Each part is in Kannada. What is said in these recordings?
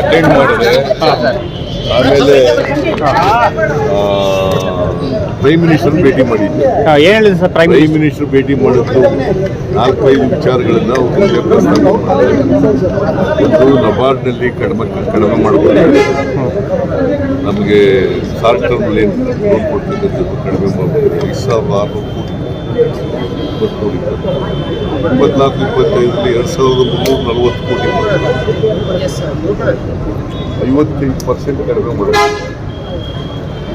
ಅಟೆಂಡ್ ಮಾಡಿದೆ. ಆಮೇಲೆ ಪ್ರೈಮ್ ಮಿನಿಸ್ಟರ್ ಭೇಟಿ ಮಾಡಿದ್ದೆ. ಏನು ಹೇಳಿದ್ರು ಸರ್ ಪ್ರೈಮ್ ಪ್ರೈಮ್ ಮಿನಿಸ್ಟರ್ ಭೇಟಿ ಮಾಡಿದ್ದು ನಾಲ್ಕೈದು ವಿಚಾರಗಳನ್ನು ಒಂದು ನಬಾರ್ಡ್ನಲ್ಲಿ ಕಡಿಮೆ ಕಡಿಮೆ ನಮಗೆ ಶಾರ್ಟ್ ಟರ್ಮ್ ಲೇನ್ ಲೋನ್ ಕೊಡ್ತಕ್ಕಂಥದ್ದು ಕಡಿಮೆ ಮಾಡಬೇಕು ಐದು ಸಾವಿರದ ಆರುನೂರು ಕೋಟಿ ಇಪ್ಪತ್ತ್ಮೂರು ಇಪ್ಪತ್ನಾಲ್ಕು ಇಪ್ಪತ್ತೈದರಲ್ಲಿ ಎರಡು ಸಾವಿರದ ಮುನ್ನೂರ ನಲವತ್ತು ಕೋಟಿ ಐವತ್ತೈದು ಪರ್ಸೆಂಟ್ ಕಡಿಮೆ ಮಾಡಬೇಕು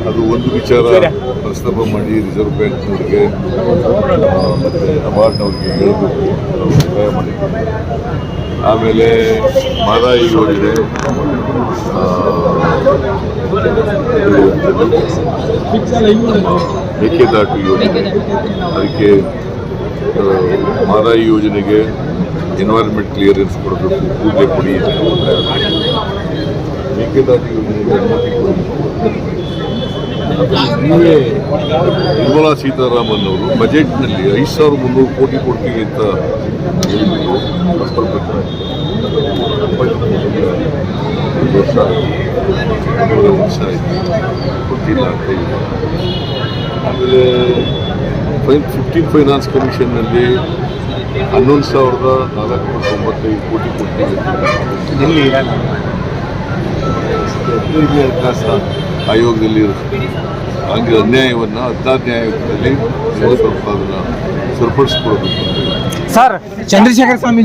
ಅದು ಒಂದು ವಿಚಾರ ಪ್ರಸ್ತಾಪ ಮಾಡಿ ರಿಸರ್ವ್ ಬ್ಯಾಂಕ್ನವ್ರಿಗೆ ಮತ್ತು ನಬಾರ್ಡ್ನವ್ರಿಗೆ ಹೇಳಬೇಕು. ಸಹಾಯ ಮಾಡಿ ಆಮೇಲೆ ಮಾದಾಯಿ ಯೋಜನೆ ಮೇಕೆದಾಟು ಯೋಜನೆ. ಅದಕ್ಕೆ ಮಾದಾಯಿ ಯೋಜನೆಗೆ ಎನ್ವೈರ್ಮೆಂಟ್ ಕ್ಲಿಯರೆನ್ಸ್ ಕೊಡಬೇಕು, ಪೂಜೆ ಕೊಡಿ ಮೇಕೆದಾಟು ಯೋಜನೆಗೆ ಅನುಮತಿ ನಿರ್ಮಲಾ ಸೀತಾರಾಮನ್ ಅವರು ಬಜೆಟ್ನಲ್ಲಿ ಐದು ಸಾವಿರದ ಮುನ್ನೂರು ಕೋಟಿ ಕೊಡ್ತೀವಿ ಅಂತ ಹೇಳಿದ್ರು. ಒಂದು ವರ್ಷ ವರ್ಷ ಆಯಿತು ಅಂತ ಆಮೇಲೆ ಫೈನ್ ಫಿಫ್ಟೀನ್ ಫೈನಾನ್ಸ್ ಕಮಿಷನ್ನಲ್ಲಿ ಹನ್ನೊಂದು ಸಾವಿರದ ನಾಲ್ಕುನೂರ ತೊಂಬತ್ತೈದು ಕೋಟಿ ಇರಲ್ಲ? ಅಭಿವೃದ್ಧಿ ಹಣಕಾಸ ಆಯೋಗದಲ್ಲಿ ಹಾಗೆ ಅನ್ಯಾಯವನ್ನು ಹದಿನಾರನೇ ಆಯೋಗದಲ್ಲಿ ಸ್ವಲ್ಪ ಅದನ್ನು ಸರಿಪಡಿಸ್ಕೊಡ್ಬೇಕು ಸರ್ ಚಂದ್ರಶೇಖರ ಸ್ವಾಮಿ